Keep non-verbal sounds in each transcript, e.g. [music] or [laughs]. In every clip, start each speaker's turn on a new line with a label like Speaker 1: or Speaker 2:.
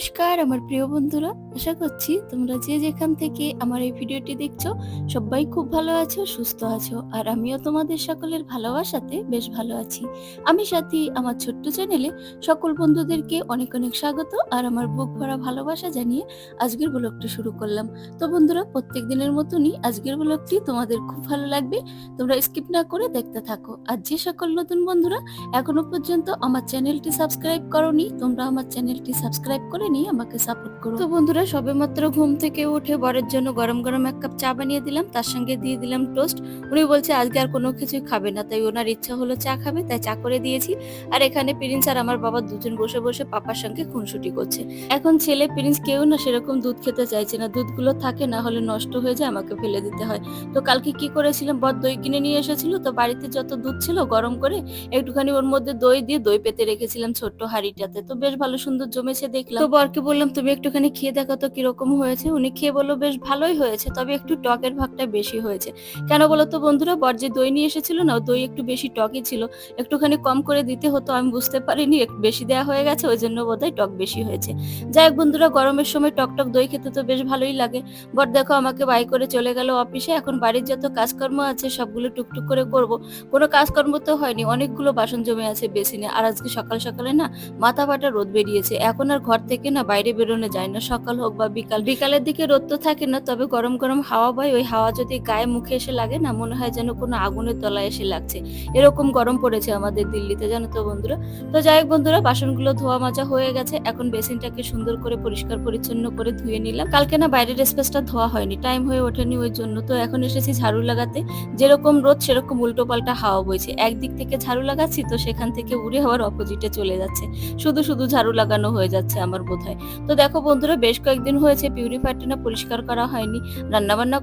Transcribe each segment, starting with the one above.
Speaker 1: নমস্কার, আমার প্রিয় বন্ধুরা। আশা করছি তোমরা যে যেখান থেকে আমার এই ভিডিওটি দেখছ, সবাই খুব ভালো আছো, সুস্থ আছো। আর আমিও তোমাদের সকলের ভালোবাসাতে বেশ ভালো আছি। আমি সাথী, আমার ছোট্ট চ্যানেলে সকল বন্ধুদেরকে অনেক অনেক স্বাগত আর আমার বুক ভরা ভালোবাসা জানিয়ে আজকের ব্লগটি শুরু করলাম। তো বন্ধুরা, প্রত্যেক দিনের মতনই আজকের ব্লগটি তোমাদের খুব ভালো লাগবে। তোমরা স্কিপ না করে দেখতে থাকো। আর যে সকল নতুন বন্ধুরা এখনও পর্যন্ত আমার চ্যানেলটি সাবস্ক্রাইব করনি, তোমরা আমার চ্যানেলটি সাবস্ক্রাইব করে নিয়ে আমাকে সাপোর্ট করো। তো বন্ধুরা, সবেমাত্র ঘুম থেকে উঠে বরের জন্য গরম গরম এক কাপ চা বানিয়ে দিলাম, তার সঙ্গে দিয়ে দিলাম টোস্ট উনি বলছে, আজকে আর কোনো কিছুই খাবে না। তাই ওনার ইচ্ছা হলো চা খাবে, তাই চা করে দিয়েছি। আর এখানে প্রিন্স আর আমার বাবা দুজন বসে বসে পাপার সঙ্গে খুনসুটি করছে। এখন ছেলে প্রিন্স কেউ না, সেরকম দুধ খেতে চাইছে না। দুধগুলো থাকে না, হলে নষ্ট হয়ে যায়, আমাকে ফেলে দিতে হয়। তো কালকে কি করেছিলাম, বর দই কিনে নিয়ে এসেছিল, তো বাড়িতে যত দুধ ছিল গরম করে, একটুখানি ওর মধ্যে দই দিয়ে দই পেতে রেখেছিলাম ছোট্ট হাঁড়িটাতে। তো বেশ ভালো সুন্দর জমেছে দেখলাম। তো বরকে বললাম, তুমি একটুখানি খেয়ে দেখো তো কীরকম হয়েছে? উনি খেয়ে বলল, বেশ ভালোই হয়েছে, তবে একটু টকের ভাগটা বেশি হয়েছে। কেন বলো তো বন্ধুরা, বর যে দই নিয়ে এসেছিল না দই একটু বেশি টকই ছিল। একটুখানি কম করে দিতে হতো, আমি বুঝতে পারিনি, একটু বেশি দেওয়া হয়ে গেছে, ওই জন্য বোধহয় টক বেশি হয়েছে। যাই হোক বন্ধুরা, গরমের সময় টক টক দই খেতে তো বেশ ভালোই লাগে। বর দেখো, আমাকে বাই করে চলে গেল অফিসে। এখন বাড়ির যত কাজকর্ম আছে, সবগুলো টুকটুক করে করব। কোনো কাজকর্ম তো হয়নি, অনেকগুলো বাসন জমে আছে বেসিনে। আর আজকে সকাল সকালে না, মাথা ফাটা রোদ বেরিয়েছে। এখন আর ঘর থেকে না, বাইরে বেরোনো যায় না। সকাল হোক বা বিকাল, বিকালের দিকে রোদ তো থাকে না, তবে গরম গরম হাওয়া বয়, ওই হাওয়া যদি গায়ে মুখে এসে লাগে না, মনে হয় যেন কোনো আগুনের তলায় এসে লাগছে। এরকম গরম পড়েছে আমাদের দিল্লিতে, জানো তো বন্ধুরা? তো যাই হোক বন্ধুরা, বাসনগুলো ধোয়া মাজা হয়ে গেছে। এখন বেসিনটাকে সুন্দর করে পরিষ্কার পরিচ্ছন্ন করে ধুয়ে নিলাম। কালকে না বাইরের স্পেসটা ধোয়া হয়নি, টাইম হয়ে ওঠেনি ওই জন্য। তো এখন এসেছি ঝাড়ু লাগাতে। যেরকম রোদ, সেরকম উল্টো পাল্টা হাওয়া বইছে। একদিক থেকে ঝাড়ু লাগাচ্ছি, তো সেখান থেকে উড়ে হওয়ার অপোজিটে চলে যাচ্ছে। শুধু শুধু ঝাড়ু লাগানো হয়ে যাচ্ছে আমার বোধহয়। তো দেখো বন্ধুরা, বেশ কয়েকদিন হয়েছে পিউরিফায়ারটা না পরিষ্কার করা হয়নি।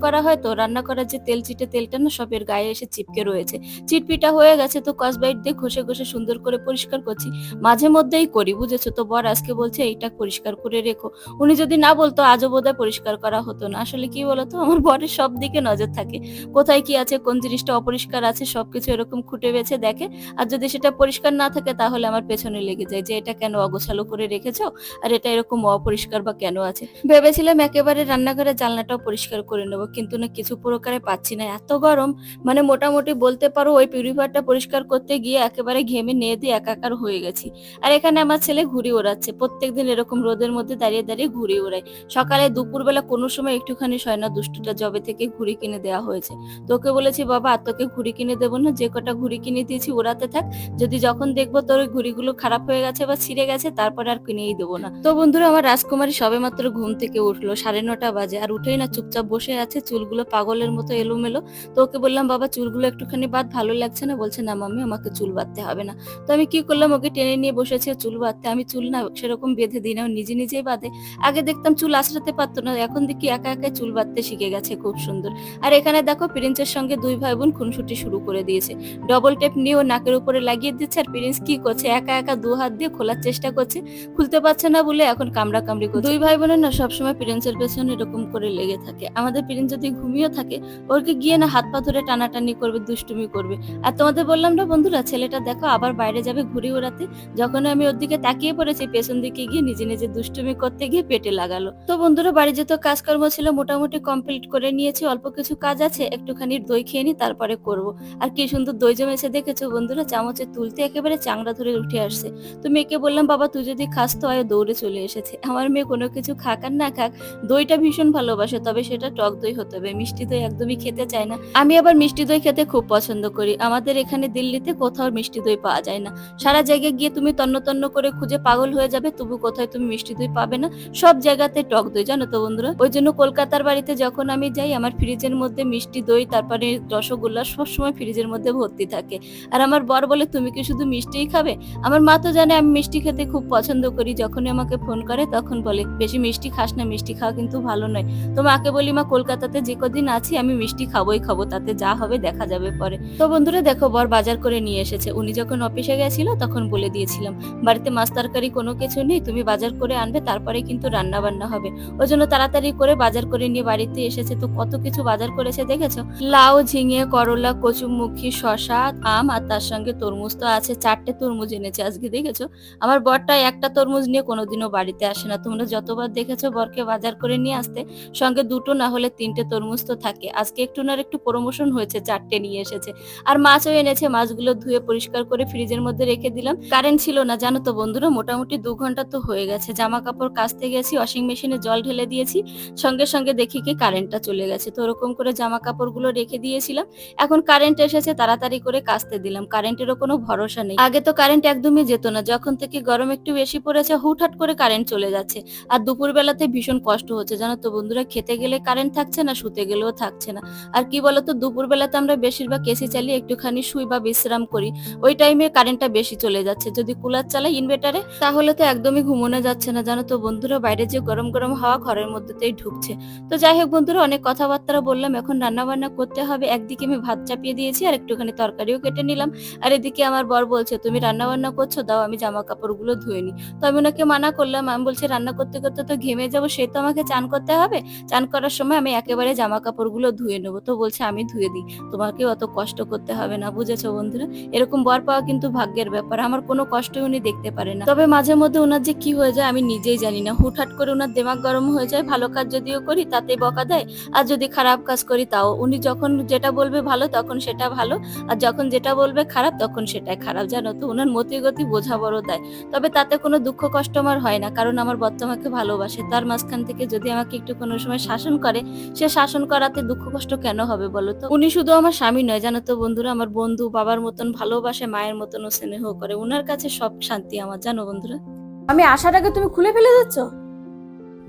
Speaker 1: করা হয় তো রান্না করার যে তেল চিটে তেলটা না সবের গায়ে এসে চিপকে রয়েছে। চিটপিটা হয়ে গেছে তো কসবাইট দিয়ে ঘষে ঘষে সুন্দর করে পরিষ্কার করছি। মাঝে মধ্যেই করি, বুঝেছ? তো বর আজকে বলছে, এইটা পরিষ্কার করে রেখো। উনি যদি না বলতো, আজও পরিষ্কার করা হতো না। আসলে কি বলতো? আমার বরের সব দিকে নজর থাকে। কোথায় কি আছে, কোন জিনিসটা অপরিষ্কার আছে, সবকিছু এরকম খুঁটে বেছে দেখে। আর যদি সেটা পরিষ্কার না থাকে, তাহলে আমার পেছনে লেগে যায় যে, এটা কেন অগোছালো করে রেখেছো? আর এটা এরকম অপরিষ্কার বা কেন আছে? ভেবেছিলাম একেবারে রান্নাঘরের জানলাটাও পরিষ্কার করে নেব, কিন্তু না কিছু প্রকারে পাচ্ছি না। এত গরম মানে মোটামুটি বলতে পারো ওই পিউরিফায়ারটা পরিষ্কার করতে গিয়ে একেবারে ঘেমে নিয়ে দিয়ে একাকার হয়ে গেছি। আর এখানে আমার ছেলে ঘুড়ি ওড়াচ্ছে, প্রত্যেকদিন এরকম রোদের মধ্যে দাঁড়িয়ে দাঁড়িয়ে ঘুড়ি ওড়ায়। সকালে দুপুরবেলা কোনো সময় একটুখানি সয় না দুষ্টুটা জবে থেকে ঘুড়ি কিনে দেওয়া হয়েছে। তোকে বলেছি, বাবা, আর তোকে ঘুড়ি কিনে দেবো না, যে কটা ঘুড়ি কিনে দিয়েছি ওড়াতে থাক। যদি যখন দেখব তোর ঘুড়িগুলো খারাপ হয়ে গেছে বা ছিঁড়ে গেছে, তারপরে আর কিনেই দেবো না। তো বন্ধুরা, আমার রাজকুমারী সবে মাত্র ঘুম থেকে উঠল, সাড়ে নটা বাজে। আর উঠেই না চুপচাপ বসে আছে, চুলগুলো পাগলের মতো এলোমেলো। তো ওকে বললাম, বাবা, চুলগুলো একটুখানি বাদ, ভালো লাগছে না। বলছে, না মাম্মি, আমাকে চুল বাঁধতে হবে না। তো আমি কি করলাম, ওকে টেনে নিয়ে বসেছে চুল বাঁধতে। আমি চুল না সেরকম বেঁধে দিই না নিজে নিজেই বাঁধে। আগে দেখতাম চুল আঁচড়াতে পারতো না, এখন দেখি একা একা চুল বাঁধতে শিখে গেছে, খুব সুন্দর। আর এখানে দেখো, প্রিন্সের সঙ্গে দুই ভাই বোন খুনসুটি শুরু করে দিয়েছে। ডবল টেপ নিয়ে ও নাকের উপরে লাগিয়ে দিচ্ছে, আর প্রিন্স কি করছে, একা একা দু হাত দিয়ে খোলার চেষ্টা করছে। খুলতে পারছে না বলে এখন কামড়া কামড়ি করছে। দুই ভাই বোনের না সবসময় প্রিন্সের পেছনে এরকম করে লেগে থাকে। আমাদের প্রিন্স যদি ঘুমিয়ে থাকে, ওরকে গিয়ে না হাত পা ধরে টানাটানি করবে, দুষ্টুমি করবে। আর তোমাদের বললাম না বন্ধুরা, ছেলেটা দেখো আবার বাইরে যাবে ঘুরে ওড়াতে। যখন আমি ওর দিকে তাকিয়ে পড়েছি, পেছন দিকে গিয়ে নিজে নিজে দুষ্টুমি করতে গিয়ে পেটে লাগালো। তো বন্ধুরা বাড়ি যত কাজকর্ম ছিল, মোটামুটি কমপ্লিট করে নিয়েছি, অল্প কিছু কাজ আছে, একটুখানি দই খেয়ে নি, তারপরে করব। আর কি সুন্দর দই জমেছে দেখেছ বন্ধুরা? চামচে তুলতে একেবারে চাংড়া ধরে উঠে আসছে। তো মেয়েকে বললাম, বাবা, তুই যদি খাস তো আয় দৌড়ে চলে এসেছে। আমার মেয়ে কোনো কিছু খাক আর না খাক, দইটা ভীষণ ভালোবাসে, তবে সেটা টক দই হতে হবে। মিষ্টি দই একদমই খেতে চায় না। আমি আবার মিষ্টি দই খেতে খুব পছন্দ করি। আমাদের এখানে দিল্লিতে কোথাও মিষ্টি দই পাওয়া যায় না। সারা জায়গায় গিয়ে তুমি তন্ন তন্ন করে খুঁজে পাগল হয়ে যাবে, তবু কোথায় তুমি মিষ্টি দই পাবে না? সব জায়গাতে টক দই, জানো তো বন্ধুরা? ওই জন্য কলকাতার বাড়িতে যখন আমি যাই, আমার ফ্রিজের মধ্যে মিষ্টি দই, তারপরে রসগোল্লা সবসময় ফ্রিজের মধ্যে ভর্তি থাকে। আর আমার বর বলে, তুমি কি শুধু মিষ্টিই খাবে? আমার মা তো জানে আমি মিষ্টি খেতে খুব পছন্দ করি, যখনই আমাকে ফোন করে, তখন বলে, বেশি মিষ্টি খাস না, মিষ্টি খাওয়া কিন্তু ভালো নয়। তো মাকে বলি মা, কলকাতাতে যে কদিন আছি, আমি মিষ্টি খাবোই খাব, তাতে যা হবে দেখা যাবে পরে। তো বন্ধুরা, দেখো, বর বাজার করে নিয়ে এসেছে। উনি যখন অফিসে গেছিল, তখন বলে দিয়েছিলাম, বাড়িতে মাছ তরকারি কোনো কিছু নেই, তুমি বাজার করে আনবে, তারপরে কিন্তু রান্না বান্না হবে। ওই জন্য তাড়াতাড়ি করে বাজার করে নিয়ে বাড়িতে এসেছে। তো কত কিছু বাজার করেছে দেখেছ? লাউ, ঝিঙে, করলা, কচুমুখী শশা আম, আর তার সঙ্গে তরমুজ তো আছে, চারটে তরমুজ এনেছে আজকে, দেখেছ? আমার বরটা একটা তরমুজ নিয়ে কোনোদিনও বাড়িতে আসে না। তোমরা যতবার দেখেছ বরকে বাজার করে নিয়ে আসতে, সঙ্গে দুটো না হলে তিনটে তরমুজ তো থাকে। আজকে একটু না একটু প্রমোশন হয়েছে, চারটে নিয়ে এসেছে। আর মাছও এনেছে, মাছগুলো ধুয়ে পরিষ্কার করে ফ্রিজের মধ্যে রেখে দিলাম। কারেন্ট ছিল না, জানো তো বন্ধুরা, মোটামুটি দু ঘণ্টা তো হয়ে গেছে। জামা কাপড় কাচতে গেছি ওয়াশিং মেশিনে জল ঢেলে দিয়েছি, সঙ্গে সঙ্গে দেখি কি কারেন্টটা চলে গেছে। তো ওরকম করে জামা কাপড়গুলো রেখে দিয়েছিলাম। এখন কারেন্ট এসেছে, তাড়াতাড়ি করে কাচতে দিলাম। কারেন্টেরও কোনো ভরসা নেই। আগে তো কারেন্ট একদমই যেত না। যখন থেকে গরম একটু বেশি পড়েছে, হুটহাট করে কারেন্ট চলে যাচ্ছে। আর দুপুর বেলাতে ভীষণ কষ্ট হচ্ছে, জানো তো বন্ধুরা? খেতে গেলে কারেন্ট থাকছে না, শুতে গেলেও থাকছে না। আর কি বলতো দুপুর বেলাতে আমরা বেশিরভাগ এসি চালিয়ে একটুখানি শুই বা বিশ্রাম করি। ওই টাইমে কারেন্টটা বেশি চলে যাচ্ছে। যদি কুলার চালাই ইনভার্টারে তাহলে তো একদমই ঘুমোনো যাচ্ছে না, জানো তো বন্ধুরা? বাইরে যে গরম গরম হাওয়া ঘরের মধ্যেতেই ঢুকছে। তো যাই হোক বন্ধুরা, অনেক কথাবার্তা বললাম। এখন রান্না বান্না করতে হবে। একদিকে আমি ভাত চাপিয়ে দিয়েছি, আর একটুখানি তরকারিও কেটে নিলাম। আর এদিকে আমার বর বলছে, তুমি রান্না বান্না করছ, দাও, আমি জামা কাপড়গুলো ধুয়ে নি তো আমি ওনাকে মানা করলাম আমি বলছি, রান্না করতে করতে তো ঘেমে যাব, সে তো আমাকে চান করতে হবে। চান করার সময় আমি একেবারে জামা কাপড়গুলো ধুয়ে নেব। তো বলছে, আমি ধুয়ে দিই। তোমাকে অত কষ্ট করতে হবে না, বুঝেছ বন্ধুরা? এরকম বর পাওয়া কিন্তু ভাগ্যের ব্যাপার, আমার কোনো কষ্টই উনি দেখতে পারে না। তবে মাঝে মধ্যে ওনার যে কি হয়ে যায় আমি নিজেই জানি না। হুটহাট করে ওনার দেমাগ গরম হয়ে যায়, ভালো কাজ যদিও করি তাতে বকা দেয়, আর যদি খারাপ কাজ করি তাও। উনি যখন যেটা বলবে ভালো, তখন সেটা ভালো, আর যখন যেটা বলবে খারাপ, তখন সেটাই খারাপ, জানো তো? ওনার মতিগতি বোঝা বড় দেয়। তবে তাতে কোনো দুঃখ কষ্ট আমার হয় না কারণ আমার বর্তমাকে ভালোবাসে। তার মাঝখান থেকে যদি আমাকে একটু কোনো সময় শাসন করে সে শাসন করাতে দুঃখ কষ্ট কেন হবে বলো তো? উনি শুধু আমার স্বামী নয় জানো তো বন্ধুরা আমার বন্ধু বাবার মতন ভালোবাসে মায়ের মতন ও স্নেহ করে। ওনার কাছে সব শান্তি আমার জানো বন্ধুরা? আমি আসার আগে তুমি খুলে ফেলে যাচ্ছ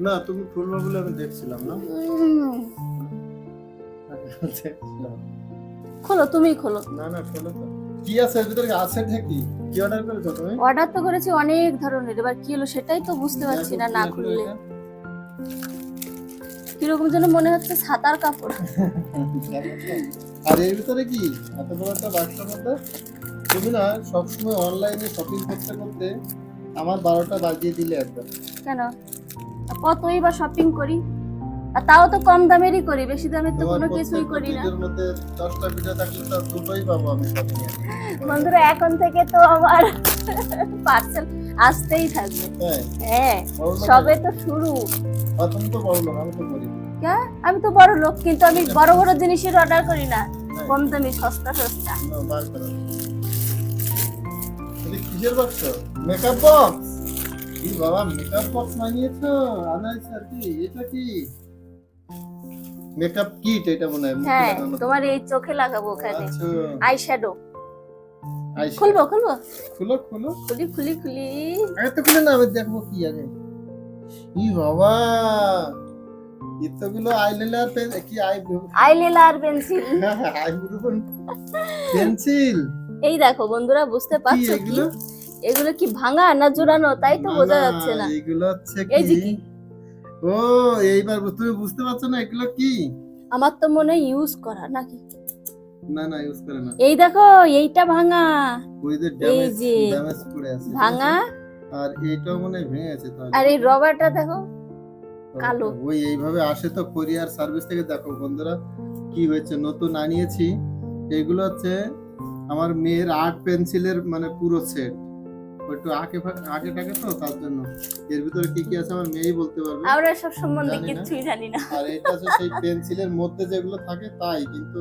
Speaker 2: না তুমি খুলবে বলে আমি দেখছিলাম না। [laughs]
Speaker 1: খোলো তুমিই খোলো।
Speaker 2: না না খোলো তো। কি আছে? এর ভিতরে আছে কি? কি অর্ডার করেছ তুমি?
Speaker 1: অর্ডার তো করেছি অনেক ধরনের। এবার কি হলো সেটাই তো বুঝতে পারছি না না খুললে। কীরকম যেন মনে হচ্ছে ছাতার কাপড়।
Speaker 2: আর এর ভিতরে কি? এত বড় একটা বাক্সের মধ্যে? তুমি না সবসময় অনলাইনে শপিং করতে করতে আমার বারোটা বাজিয়ে দিলে একদম
Speaker 1: কেন? কতই বা শপিং করি? আর তাও তো কম দামেরই করি বেশি দামের তো কোনো কিছুই করি না। বন্ধুরা এখন থেকে তো আমার পার্সেল আসতেই থাকবে।
Speaker 2: হ্যাঁ।
Speaker 1: হ্যাঁ সবে তো শুরু।
Speaker 2: আমি তো করি।
Speaker 1: কে? আমি তো বড় লোক কিন্তু আমি বড় বড় জিনিসের অর্ডার করি না। কম দামি সস্তা সস্তা।
Speaker 2: কিসের বাক্স মেকআপ বক্স বাবা মেকআপ বক্স বানিয়েছো? আনাইছে আর কি এটা কি? মেকআপ কিট এটা মনে হয়
Speaker 1: হ্যাঁ তোমার এই চোখে লাগাবো ওখানে। Eye shadow
Speaker 2: eyeshadow।
Speaker 1: খুলবো খুলবো?
Speaker 2: খুলো খুলো।
Speaker 1: খুলি খুলি খুলি।
Speaker 2: আগে তো খুলে না আমি দেখব কি আগে। ই বাবা এতগুলো আইলাইনার পেন কি আই
Speaker 1: আইলেলার পেন্সিল
Speaker 2: আইব্রো পেন্সিল
Speaker 1: এই দেখো বন্ধুরা বুঝতে
Speaker 2: কি
Speaker 1: পারছ কি?
Speaker 2: এগুলো?
Speaker 1: কি ভাঙা না জোড়ানো? তাই তো বোঝা যাচ্ছে না।
Speaker 2: এগুলো হচ্ছে কি? ও এইবার তুমি বুঝতে পারছ না এগুলো কি?
Speaker 1: আমার তো মনে ইউজ করা নাকি?
Speaker 2: না না ইউজ করে না।
Speaker 1: এই দেখো এইটা ভাঙা।
Speaker 2: ওই যে ড্যামেজ ড্যামেজ করে আছে
Speaker 1: ভাঙা।
Speaker 2: আর এইটাও মনে ভেঙে আছে তো
Speaker 1: আর এই রবারটা দেখো কালো।
Speaker 2: ওই এইভাবে আসে তো কোরিয়ার সার্ভিস থেকে। দেখো বন্ধুরা কি হয়েছে? নতুন আনিয়েছি। এগুলো হচ্ছে আমার মেয়ের আর্ট পেন্সিলের মানে পুরো সেট একটু ফা- আঁকে টাকে তো তার জন্য। এর ভিতরে কি কি আছে আমার মেয়েই বলতে পারবে।
Speaker 1: আমরা সব সম্বন্ধে কিছুই জানি না।
Speaker 2: আর এটা হচ্ছে সেই পেন্সিলের মধ্যে যেগুলো থাকে তাই কিন্তু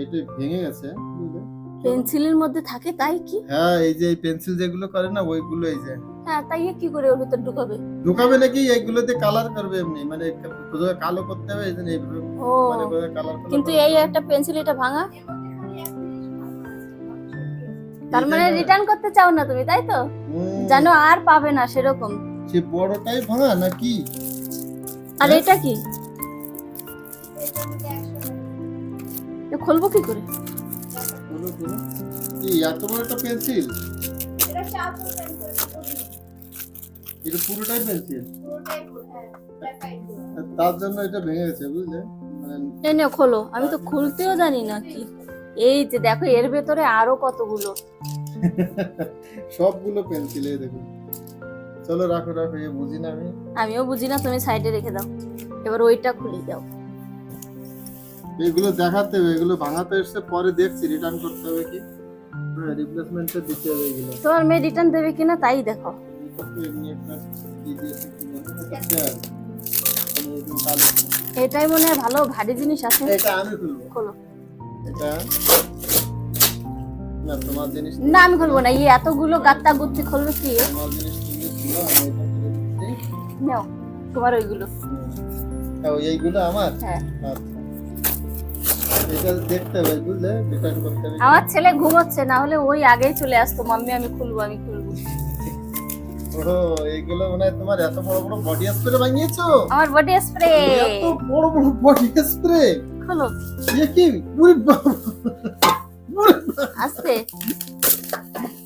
Speaker 2: এটা ভেঙে গেছে বুঝলে?
Speaker 1: পেন্সিলের মধ্যে থাকে তাই কি?
Speaker 2: হ্যাঁ এই যে পেন্সিল যেগুলো করে না ওইগুলো এই যে।
Speaker 1: হ্যাঁ তাই কি করে ওর ভিতর ঢুকাবে?
Speaker 2: ঢুকাবে নাকি? এইগুলোতে কালার করবে এমনি মানে কোথাও কালো করতে হবে এই জন্য এইভাবে মানে কালার
Speaker 1: কিন্তু এই একটা পেন্সিল এটা ভাঙা? তার মানে রিটার্ন করতে চাও না তুমি তাই তো? জানো আর পাবে না সেরকম।
Speaker 2: সে বড়টাই ভাঙা নাকি?
Speaker 1: আর
Speaker 2: হ্যাঁ?
Speaker 1: এটা কি? এ খুলবো কি করে?
Speaker 2: এত বড় একটা পেন্সিল এটা পুরোটাই পেন্সিল তার জন্য এটা ভেঙে গেছে বুঝলে? মানে
Speaker 1: এ নে খোলো। আমি তো খুলতেও জানি না কি। এই যে দেখো এর ভেতরে আরও কতগুলো? [laughs]
Speaker 2: সবগুলো পেন্সিল এই দেখুন। চলো রাখো রাখো এ বুঝি না আমি।
Speaker 1: আমিও বুঝি না তুমি সাইডে রেখে দাও। এবার ওইটা খুলে দাও
Speaker 2: এগুলো দেখাতে হবে এগুলো ভাঙাতে এসছে পরে দেখছি রিটার্ন করতে হবে কি? হ্যাঁ রিপ্লেসমেন্টে দিতে হবে এগুলো।
Speaker 1: তোমার মেয়ে রিটার্ন দেবে কিনা তাই দেখো। এটাই মনে হয় ভালো ভারী জিনিস আছে।
Speaker 2: এটা আমি খুলবো।
Speaker 1: খোলো।
Speaker 2: এটা? না তোমার জিনিস
Speaker 1: না আমি খুলবো না। এই এতগুলো গাত্তা গুত্তি খুলবে কি?
Speaker 2: তোমার জিনিস ছিল আমি এটা খুলে দিচ্ছি।
Speaker 1: নাও তোমার ওইগুলো।
Speaker 2: এইগুলো আমার?
Speaker 1: হ্যাঁ।
Speaker 2: আচ্ছা। এটা দেখতে হবে বুঝলে? রিটার্ন করতে হবে।
Speaker 1: আমার ছেলে ঘুমোচ্ছে না হলে ওই আগেই চলে আসতো। মাম্মি আমি খুলবো আমি খুলবো।
Speaker 2: ও এইগুলো মনে তোমার এত বড় বড় বডি স্প্রে বানিয়েছো?
Speaker 1: আমার বডি স্প্রে
Speaker 2: এত বড় বড় বডি স্প্রে এ কি? উরি!
Speaker 1: আস্তে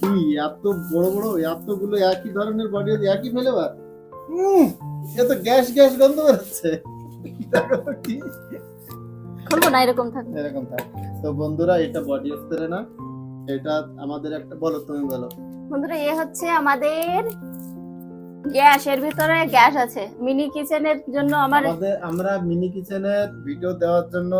Speaker 2: কি এত বড় বড় এতগুলো একই ধরনের বডি একই ফ্লেভার উম এ তো গ্যাস গ্যাস গন্ধ বেরোচ্ছে। কি?
Speaker 1: খুলবো না এরকম থাকবে।
Speaker 2: এরকম থাক তো বন্ধুরা এটা বডি স্প্রে না এটা আমাদের একটা বলো তুমি বলো।
Speaker 1: বন্ধুরা এ হচ্ছে আমাদের গ্যাস এর ভিতরে গ্যাস আছে। মিনি কিচেনের জন্য আমার
Speaker 2: আমাদের আমরা মিনি কিচেনের ভিডিও দেওয়ার জন্য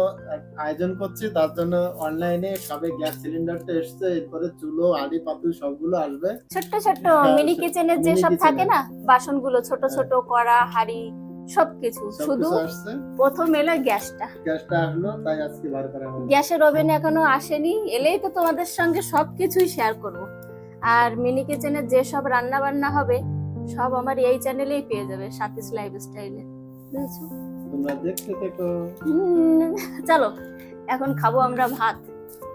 Speaker 2: আয়োজন করছি। তার জন্য অনলাইনে সবে গ্যাস সিলিন্ডারটা এসছে। এরপরে চুলো আড়ি পাতুল সবগুলো আসবে।
Speaker 1: ছোট্ট
Speaker 2: হ্যাঁ,
Speaker 1: মিনি কিচেনের
Speaker 2: mini
Speaker 1: যেসব থাকে। না বাসনগুলো ছোট ছোট কড়া হাড়ি সবকিছু। শুধু প্রথম এলো গ্যাসটা।
Speaker 2: গ্যাসটা আসলো তাই আজকে বার করা হলো।
Speaker 1: গ্যাসের ওভেন এখনও আসেনি। এলেই তো তোমাদের সঙ্গে সবকিছুই শেয়ার করব। আর মিনি কিচেনের যেসব রান্না বান্না হবে সব আমার এই চ্যানেলেই পেয়ে যাবে সাতিস লাইফস্টাইলে বুঝেছ?
Speaker 2: তোমরা দেখতে থেকো।
Speaker 1: চলো এখন খাব আমরা ভাত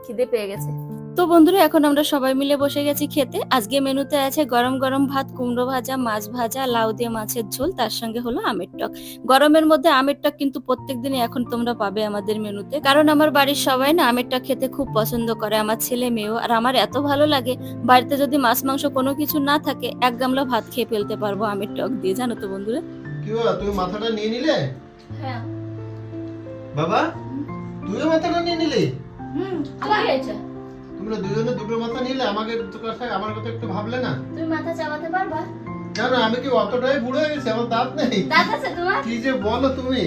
Speaker 1: খিদে পেয়ে গেছে। তো বন্ধুরা এখন আমরা সবাই মিলে বসে গেছি খেতে। আজকে মেনুতে আছে গরম গরম ভাত কুমড়ো ভাজা মাছ ভাজা লাউ দিয়ে মাছের ঝোল তার সঙ্গে হলো আমের টক। গরমের মধ্যে আমের টক কিন্তু প্রত্যেক দিনই এখন তোমরা পাবে আমাদের মেনুতে। কারণ আমার বাড়ির সবাই না আমের টক খেতে খুব পছন্দ করে আমার ছেলে মেয়েও। আর আমার এত ভালো লাগে বাড়িতে যদি মাছ মাংস কোনো কিছু না থাকে এক গামলা ভাত খেয়ে ফেলতে পারব আমের টক দিয়ে। জানো তো বন্ধুরা?
Speaker 2: কি তুমি মাথাটা নিয়ে নিলে?
Speaker 1: হ্যাঁ।
Speaker 2: বাবা তুইও মাথাটা নিয়ে নিলি?
Speaker 1: হুম আমার হয়েছে।
Speaker 2: তোমরা দুজনে দুটো মাথা নিলে আমাকে তো কথা আমার কথা একটু ভাবলে না?
Speaker 1: তুমি মাথা চাবাতে পারবা?
Speaker 2: কেন আমি কি অতটাই বুড়ো হয়ে গেছি? আমার দাঁত নেই।
Speaker 1: দাঁত আছে তোমার?
Speaker 2: কি যে বলো তুমি?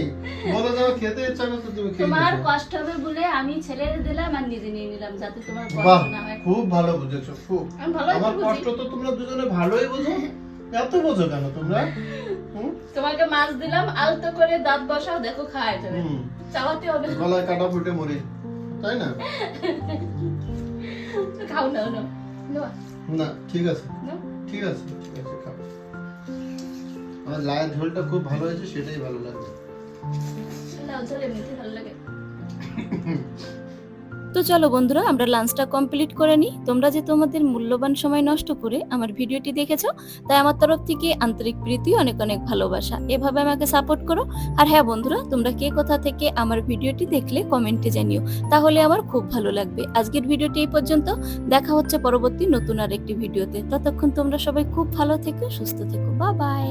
Speaker 2: বলো যাও খেতে ইচ্ছা করছে তুমি খেয়ে
Speaker 1: তোমার কষ্ট হবে বলে আমি ছেড়ে দিলাম আর নিজে নিয়ে নিলাম যাতে তোমার কষ্ট না হয়।
Speaker 2: খুব ভালো বুঝেছ খুব।
Speaker 1: আমি ভালো
Speaker 2: আমার কষ্ট তো তোমরা দুজনে ভালোই বোঝো। এত বোঝো কেন তোমরা?
Speaker 1: তোমাকে মাছ দিলাম আলতো করে দাঁত বসাও দেখো খায় যাবে। চাওয়াতে হবে।
Speaker 2: গলায় কাটা ফুটে মরে তাই না?
Speaker 1: খাও না না
Speaker 2: না ঠিক আছে। ঠিক আছে ঠিক আছে খাও। আমার লায়ের ঝোলটা খুব ভালো হয়েছে সেটাই ভালো লাগবে
Speaker 1: লাউ ঝোল এমনিতে ভালো লাগে। [laughs] তো চলো বন্ধুরা, আমরা লাঞ্চটা কমপ্লিট করে নিই। তোমরা যে তোমাদের মূল্যবান সময় নষ্ট করে আমার ভিডিওটি দেখেছ, তাই আমার তরফ থেকে আন্তরিক প্রীতি, অনেক অনেক ভালোবাসা। এভাবে আমাকে সাপোর্ট করো। আর হ্যাঁ বন্ধুরা, তোমরা কে কোথা থেকে আমার ভিডিওটি দেখলে কমেন্টে জানিও। তাহলে আমার খুব ভালো লাগবে। আজকের ভিডিওটি এই পর্যন্ত। দেখা হচ্ছে পরবর্তী নতুন আর একটি ভিডিওতে। ততক্ষণ তোমরা সবাই খুব ভালো থেকো, সুস্থ থেকো। বা বাই